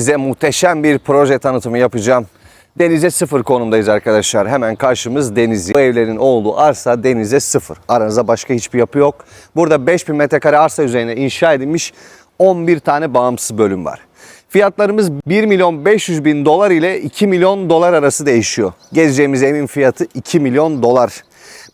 Size muhteşem bir proje tanıtımı yapacağım. Denize sıfır konumdayız arkadaşlar. Hemen karşımız deniz. Bu evlerin olduğu arsa denize sıfır. Aranızda başka hiçbir yapı yok. Burada 5000 metrekare arsa üzerine inşa edilmiş 11 tane bağımsız bölüm var. Fiyatlarımız 1 milyon 500 bin dolar ile 2 milyon dolar arası değişiyor. Gezeceğimiz evin fiyatı 2 milyon dolar.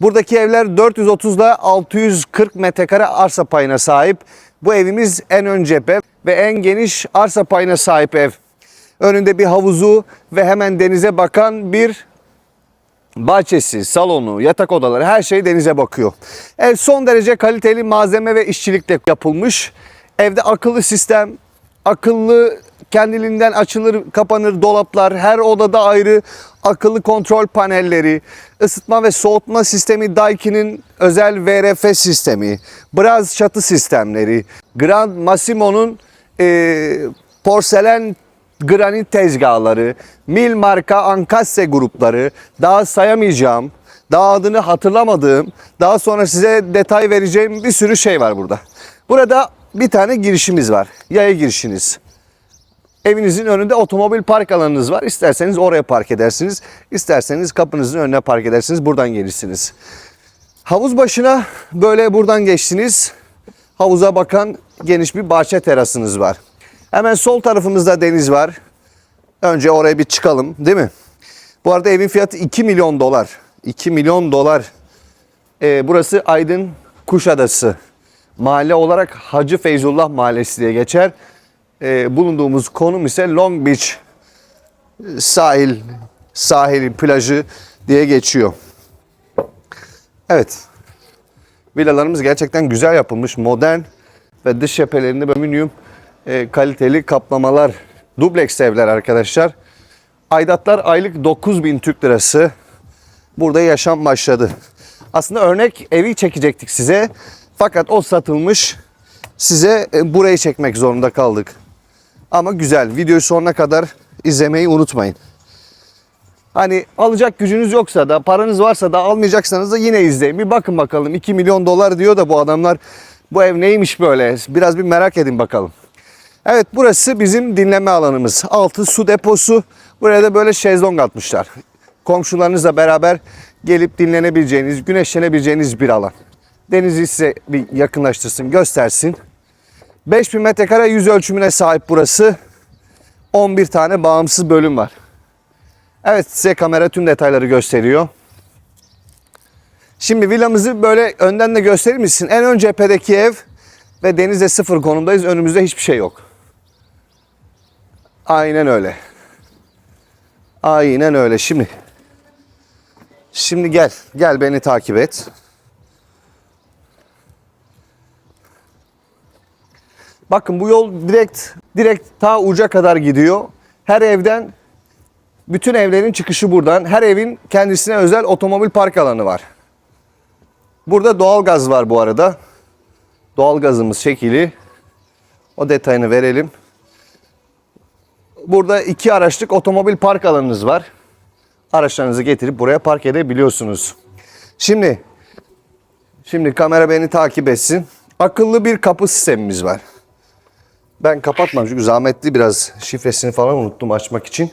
Buradaki evler 430 ile 640 metrekare arsa payına sahip. Bu evimiz en ön cephe ve en geniş arsa payına sahip ev. Önünde bir havuzu ve hemen denize bakan bir bahçesi, salonu, yatak odaları her şey denize bakıyor. Ev son derece kaliteli malzeme ve işçilikle yapılmış. Evde akıllı sistem, akıllı kendiliğinden açılır kapanır dolaplar, her odada ayrı akıllı kontrol panelleri, ısıtma ve soğutma sistemi Daikin'in özel VRF sistemi, Braz çatı sistemleri, Grand Massimo'nun eee, porselen granit tezgahları, Mil marka Ankasse grupları, daha sayamayacağım, daha adını hatırlamadığım, daha sonra size detay vereceğim bir sürü şey var burada. Burada bir tane girişimiz var. Yaya girişiniz. Evinizin önünde otomobil park alanınız var. İsterseniz oraya park edersiniz. İsterseniz kapınızın önüne park edersiniz. Buradan gelirsiniz. Havuz başına böyle buradan geçtiniz. Havuza bakan geniş bir bahçe terasınız var. Hemen sol tarafımızda deniz var. Önce oraya bir çıkalım değil mi? Bu arada evin fiyatı 2 milyon dolar. 2 milyon dolar. Ee, burası Aydın Kuşadası. Mahalle olarak Hacı Feyzullah Mahallesi diye geçer. Ee, bulunduğumuz konum ise Long Beach sahil, sahil plajı diye geçiyor. Evet. Villalarımız gerçekten güzel yapılmış, modern ve dış cephelerinde alüminyum e, kaliteli kaplamalar. Dubleks evler arkadaşlar. Aidatlar aylık 9000 Türk lirası. Burada yaşam başladı. Aslında örnek evi çekecektik size. Fakat o satılmış. Size e, burayı çekmek zorunda kaldık. Ama güzel. Videoyu sonuna kadar izlemeyi unutmayın. Hani alacak gücünüz yoksa da paranız varsa da almayacaksanız da yine izleyin. Bir bakın bakalım 2 milyon dolar diyor da bu adamlar bu ev neymiş böyle biraz bir merak edin bakalım. Evet burası bizim dinleme alanımız. Altı su deposu. Buraya da böyle şezlong atmışlar. Komşularınızla beraber gelip dinlenebileceğiniz, güneşlenebileceğiniz bir alan. Denizi size bir yakınlaştırsın, göstersin. 5000 metrekare yüz ölçümüne sahip burası. 11 tane bağımsız bölüm var. Evet size kamera tüm detayları gösteriyor. Şimdi villamızı böyle önden de gösterir misin? En ön cephedeki ev ve denize sıfır konumdayız. Önümüzde hiçbir şey yok. Aynen öyle. Aynen öyle. Şimdi Şimdi gel. Gel beni takip et. Bakın bu yol direkt direkt ta uca kadar gidiyor. Her evden bütün evlerin çıkışı buradan. Her evin kendisine özel otomobil park alanı var. Burada doğalgaz var bu arada. Doğalgazımız şekili. O detayını verelim. Burada iki araçlık otomobil park alanınız var. Araçlarınızı getirip buraya park edebiliyorsunuz. Şimdi şimdi kamera beni takip etsin. Akıllı bir kapı sistemimiz var. Ben kapatmam çünkü zahmetli biraz şifresini falan unuttum açmak için.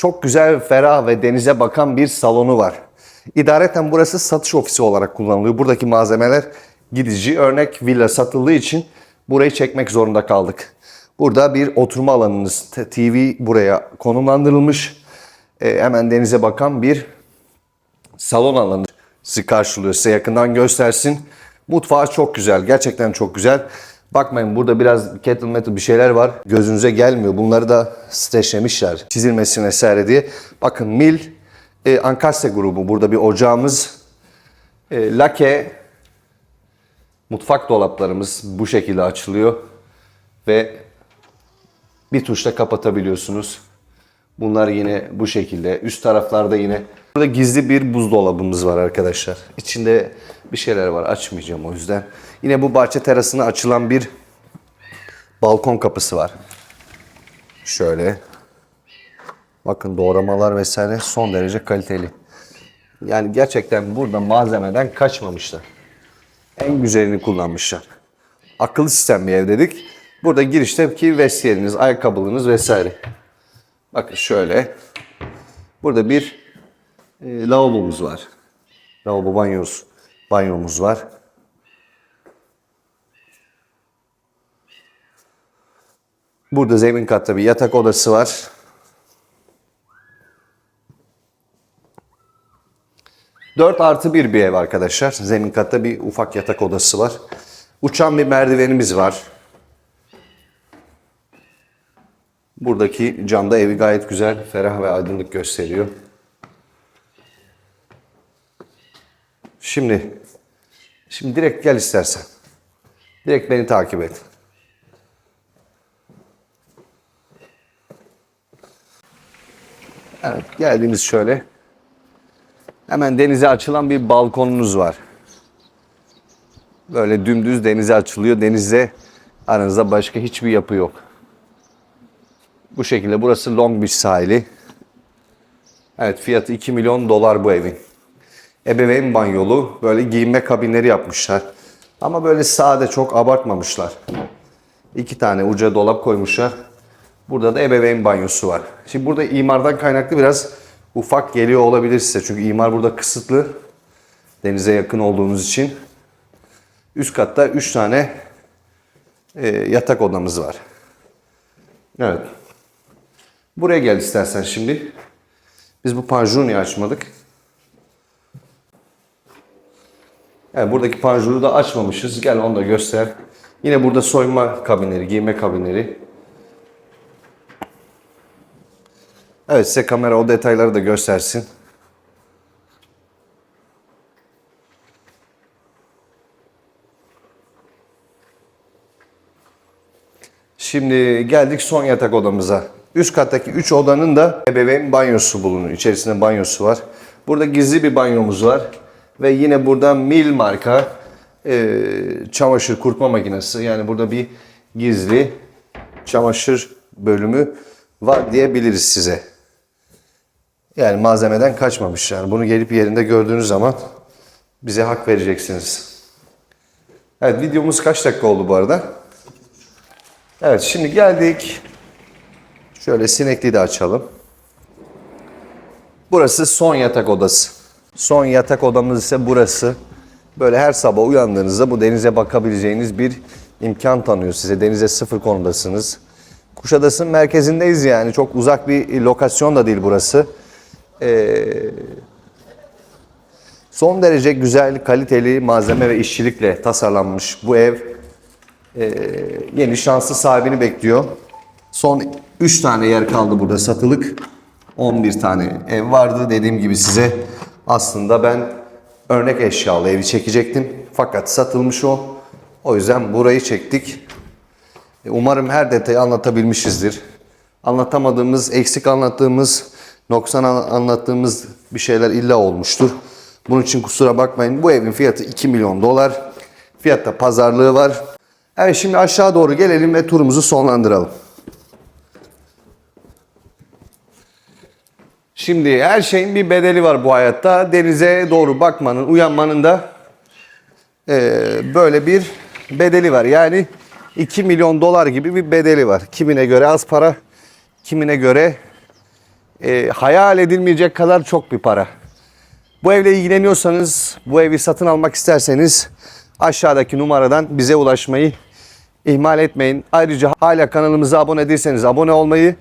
Çok güzel, ferah ve denize bakan bir salonu var. İdareten burası satış ofisi olarak kullanılıyor. Buradaki malzemeler gidici. Örnek villa satıldığı için burayı çekmek zorunda kaldık. Burada bir oturma alanınız, TV buraya konumlandırılmış. Ee, hemen denize bakan bir salon alanı sizi karşılıyor. Size yakından göstersin. Mutfağı çok güzel. Gerçekten çok güzel. Bakmayın burada biraz kettle metal bir şeyler var. Gözünüze gelmiyor. Bunları da streçlemişler. Çizilmesin vesaire diye. Bakın Mil e, Ankasse grubu. Burada bir ocağımız. E, lake mutfak dolaplarımız bu şekilde açılıyor. Ve bir tuşla kapatabiliyorsunuz. Bunlar yine bu şekilde. Üst taraflarda yine. Burada gizli bir buzdolabımız var arkadaşlar. İçinde bir şeyler var. Açmayacağım o yüzden. Yine bu bahçe terasına açılan bir balkon kapısı var. Şöyle. Bakın doğramalar vesaire son derece kaliteli. Yani gerçekten burada malzemeden kaçmamışlar. En güzelini kullanmışlar. Akıllı sistem bir ev dedik. Burada girişteki vestiyeriniz, ayakkabılığınız vesaire. Bakın şöyle. Burada bir e, lavabomuz var. Lavabo banyomuz, banyomuz var. Burada zemin katta bir yatak odası var. Dört artı bir bir ev arkadaşlar. Zemin katta bir ufak yatak odası var. Uçan bir merdivenimiz var. Buradaki camda evi gayet güzel, ferah ve aydınlık gösteriyor. Şimdi, şimdi direkt gel istersen. Direkt beni takip et. Evet, geldiğimiz şöyle. Hemen denize açılan bir balkonunuz var. Böyle dümdüz denize açılıyor. Denizde aranızda başka hiçbir yapı yok. Bu şekilde burası Long Beach sahili. Evet fiyatı 2 milyon dolar bu evin. Ebeveyn banyolu böyle giyinme kabinleri yapmışlar. Ama böyle sade çok abartmamışlar. İki tane uca dolap koymuşlar. Burada da ebeveyn banyosu var. Şimdi burada imardan kaynaklı biraz ufak geliyor olabilir size. Çünkü imar burada kısıtlı. Denize yakın olduğunuz için. Üst katta 3 tane e, yatak odamız var. Evet. Buraya gel istersen şimdi. Biz bu panjuru niye açmadık? Evet, buradaki panjuru da açmamışız. Gel onu da göster. Yine burada soyma kabinleri, giyme kabinleri. Evet size kamera o detayları da göstersin. Şimdi geldik son yatak odamıza. Üst kattaki 3 odanın da ebeveyn banyosu bulunuyor. İçerisinde banyosu var. Burada gizli bir banyomuz var. Ve yine burada Mil marka e, çamaşır kurutma makinesi. Yani burada bir gizli çamaşır bölümü var diyebiliriz size. Yani malzemeden kaçmamış yani. Bunu gelip yerinde gördüğünüz zaman bize hak vereceksiniz. Evet videomuz kaç dakika oldu bu arada? Evet şimdi geldik. Şöyle sinekliği de açalım. Burası son yatak odası. Son yatak odamız ise burası. Böyle her sabah uyandığınızda bu denize bakabileceğiniz bir imkan tanıyor size. Denize sıfır konumdasınız. Kuşadası'nın merkezindeyiz yani. Çok uzak bir lokasyon da değil burası. Ee, son derece güzel, kaliteli malzeme ve işçilikle tasarlanmış bu ev ee, yeni şanslı sahibini bekliyor. Son 3 tane yer kaldı burada satılık. 11 tane ev vardı. Dediğim gibi size aslında ben örnek eşyalı evi çekecektim. Fakat satılmış o. O yüzden burayı çektik. E, Umarım her detayı anlatabilmişizdir. Anlatamadığımız, eksik anlattığımız, noksan an- anlattığımız bir şeyler illa olmuştur. Bunun için kusura bakmayın. Bu evin fiyatı 2 milyon dolar. Fiyatta pazarlığı var. Evet şimdi aşağı doğru gelelim ve turumuzu sonlandıralım. Şimdi her şeyin bir bedeli var bu hayatta. Denize doğru bakmanın, uyanmanın da eee, böyle bir bedeli var. Yani 2 milyon dolar gibi bir bedeli var. Kimine göre az para, kimine göre eee, hayal edilmeyecek kadar çok bir para. Bu evle ilgileniyorsanız, bu evi satın almak isterseniz aşağıdaki numaradan bize ulaşmayı ihmal etmeyin. Ayrıca hala kanalımıza abone değilseniz abone olmayı